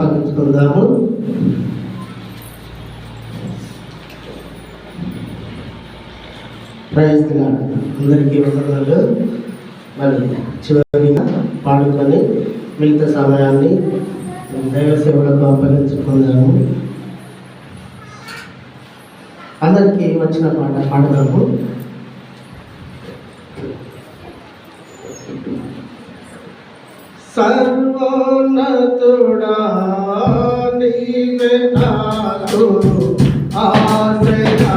అప్పగించుకుందాము praise అందరికీ వందనాలు. మరి చివరిగా పాడుకొని మిగతా సమయాన్ని దైవ సేవలకు అప్పగించుకుందాము. అందరికీ వచ్చిన పాట పాడదాము. సర్వోన్నతుడా నీవే నాకు ఆశ్రయ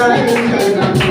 Çayın kenarında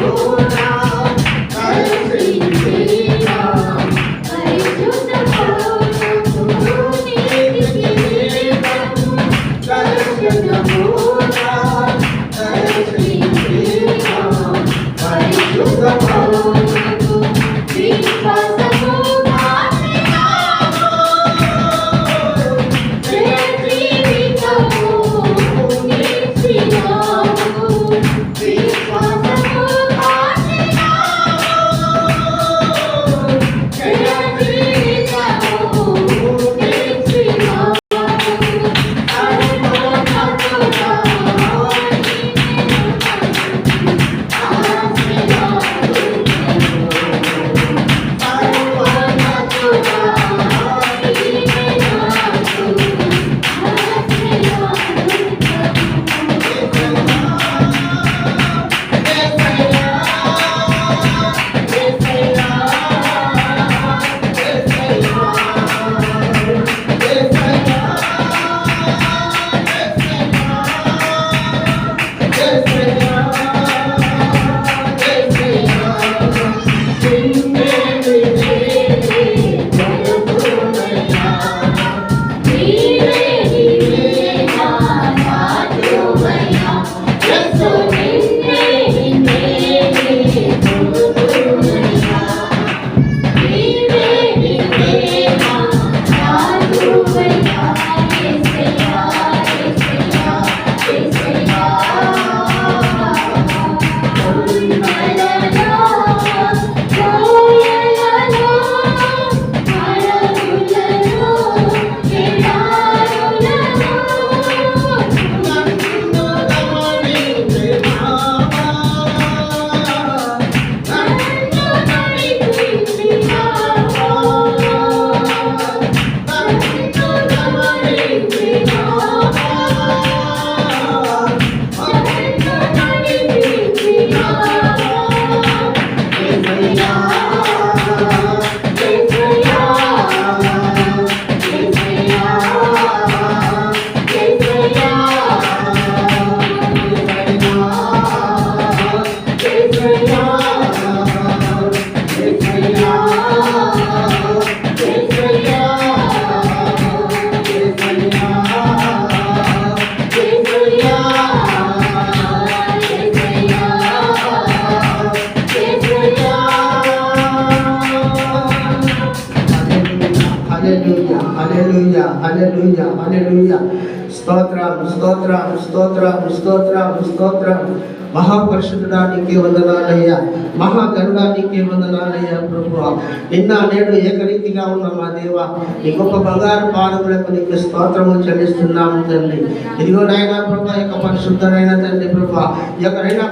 啊那时候一样。స్తోత్రం స్తోత్రం స్తోత్రం స్తోత్రం స్తోత్రం మహాపరిశుద్ధుడా నీకే వందనాలయ్యా. మహాగరుడా నీకే వందనాలయ్యా ప్రభు నిన్న నేడు ఏకరీతిగా ఉన్న మా దేవ నీ గొప్ప బంగారు పాదములకు నీకు స్తోత్రము చెల్లిస్తున్నాము తండ్రి ఇదిగో నాయన ప్రభు యొక్క పరిశుద్ధనైన తండ్రి ప్రభు ఈ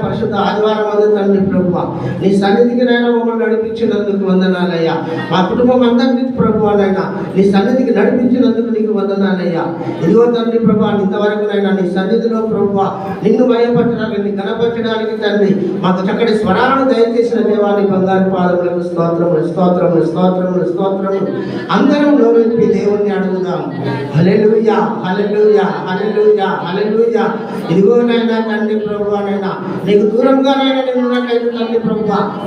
పరిశుద్ధ ఆదివారం అందు తండ్రి ప్రభు నీ సన్నిధికి నైనా మమ్మల్ని నడిపించినందుకు వందనాలయ్యా. మా కుటుంబం అందరినీ ప్రభు నైనా నీ సన్నిధికి నడిపించినందుకు నీకు వందనాలయ్యా. ఇదిగో తండ్రి ప్రభు ఇంతవరకు నైనా నీ సన్నిధిలో ప్రభు నిన్ను భయపట్టడానికి నిన్ను కనపరచడానికి తండ్రి మాకు చక్కటి స్వరాలను దయచేసిన దేవాన్ని బంగారు పాదములకు స్తోత్రములు స్తోత్రములు స్తోత్రములు స్తోత్రములు. అందరం లోపలికి దేవుణ్ణి అడుగుదాం. హల్లెలూయా హల్లెలూయా హల్లెలూయా హల్లెలూయా. ఇదిగో నైనా తండ్రి ప్రభు నైనా నీకు దూరంగానైనా నేను ఉన్నట్లయితే తండ్రి ప్రభు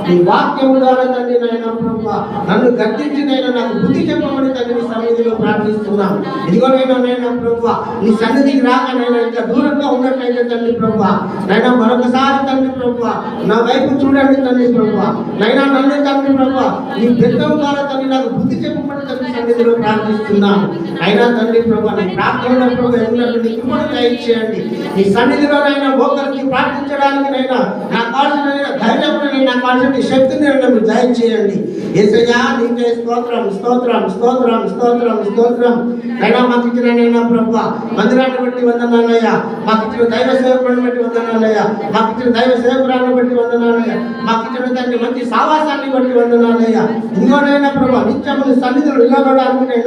నీ వాక్యము ద్వారా తండ్రి నైనా ప్రభు నన్ను గర్తించినైనా నాకు బుద్ధి చెప్పమని ప్రార్థిస్తున్నాం ఇదిగో నైనా నైనా ప్రభు నీ సన్నిధికి రాక నైనా ఇంకా దూరంగా ఉన్నట్లయితే తండ్రి ప్రభు నైనా మరొకసారి తండ్రి ప్రభు నా వైపు చూడండి తండ్రి ప్రభు నైనా నన్ను తండ్రి ప్రభు నీ బెత్తం ద్వారా తండ్రి నాకు బుద్ధి చెప్పమని తండ్రి సన్నిధిలో ప్రార్థిస్తున్నాను. అయినా తండ్రి ప్రభు నీ ప్రార్థనలో ప్రభు ఎన్నట్టు నీ కృపను దయచేయండి నీ సన్నిధిలో నైనా ఒకరికి ప్రార్థించడానికి నైనా నా కాల్సిన ధైర్యం నా కాల్సిన శక్తిని నైనా మీరు దయచేయండి ఏసయ్యా నీకే స్తోత్రం స్తోత్రం స్తోత్రం స్తోత్రం స్తోత్రం. అయినా మాకు ఇచ్చిన నైనా ప్రభు. మందిరాన్ని బట్టి వందనాలయ్యా మాకు ఇచ్చిన దైవ సేవకులను బట్టి వందనాలయ్యా మాకు ఇచ్చిన దైవ సేవకురాలను బట్టి వందనాలయ్యా మాకు ఇచ్చిన తండ్రి మంచి సావాసాన్ని బట్టి వందనాలయ్యా ఇంకోనైనా ప్రభు నిత్యము సన్నిధులు సన్నిధిలో నిలబడడానికి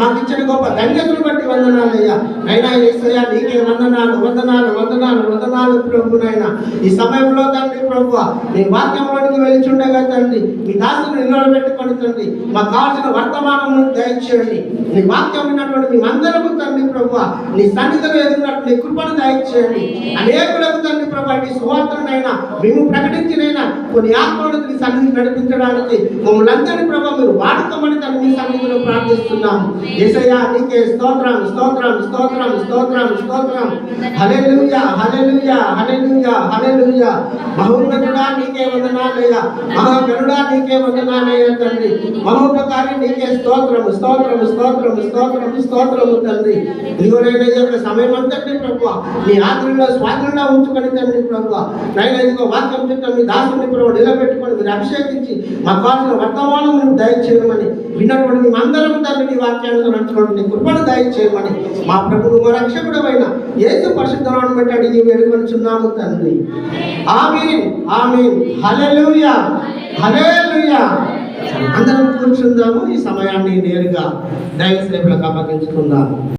మాకు ఇచ్చిన గొప్ప ధన్యతను బట్టి వందనాలయ్యా అయినా ఏసయ్యా నీకే వందనాలు వందనాలు వందనాలు వందనాలు ప్రభునైనా ఈ సమయంలో తండ్రి ప్రభు నీ వాక్యంలోనికి వెళ్ళిచుండగా తండ్రి మీ దాసుని నిలబెట్టుకొని తండ్రి మాకు కావాల్సిన వర్తమానము దయచేయండి. నీ వాక్యం విన్నటువంటి మీ అందరము తండ్రి ప్రభు నీ సన్నిధిలో ఎదురున్నట్టు నీ కృపను దయచేయండి. అనేకులకు తండ్రి ప్రభు నీ సువార్తనైనా మేము ప్రకటించినైనా కొన్ని ఆత్మలను సన్నిధి నడిపించడానికి మమ్మల్ని అందరినీ ప్రభు మీరు వాడుకోమని తండ్రి మీ సన్నిధిలో ప్రార్థిస్తున్నాము ఏసయ్యా నీకే స్తోత్రం స్తోత్రం స్తోత్రం స్తోత్రం స్తోత్రం. హల్లెలూయా హల్లెలూయా హల్లెలూయా హల్లెలూయా. మహోన్నతుడా నీకే వందనాలయ్యా. మహాగరుడా నీకే వందనాలయ్యా తండ్రి. మహోపకారి నీకే స్తోత్రము స్తోత్రము స్తోత్రము స్తోత్రము స్తోత్రము తండ్రి. ఇదిగోనైనా యొక్క సమయం అంతటి ప్రభు మీ ఆత్మలో స్వాతంత్రంగా ఉంచుకొని తండ్రి ప్రభు నైనా ఇదిగో వాక్యం చుట్టూ మీ దాసుని ప్రభు నిలబెట్టుకొని మీరు అభిషేకించి మా కావాల్సిన వర్తమానం దయచేయమని విన్నటువంటి మేము అందరం తండ్రి నీ వాక్యాన్ని నడుచుకోండి నీ కృపను దయచేయమని మా ప్రభువు మా రక్షకుడు అయిన ఏసు పరిశుద్ధనాన్ని బట్టి అడిగి వేడుకొనిచున్నాము తండ్రి. ఆమీన్ ఆమీన్. హల్లెలూయా హల్లెలూయా. అందరం కూర్చుందాము ఈ సమయాన్ని నేరుగా దైవ సేవలకు అప్పగించుకుందాము.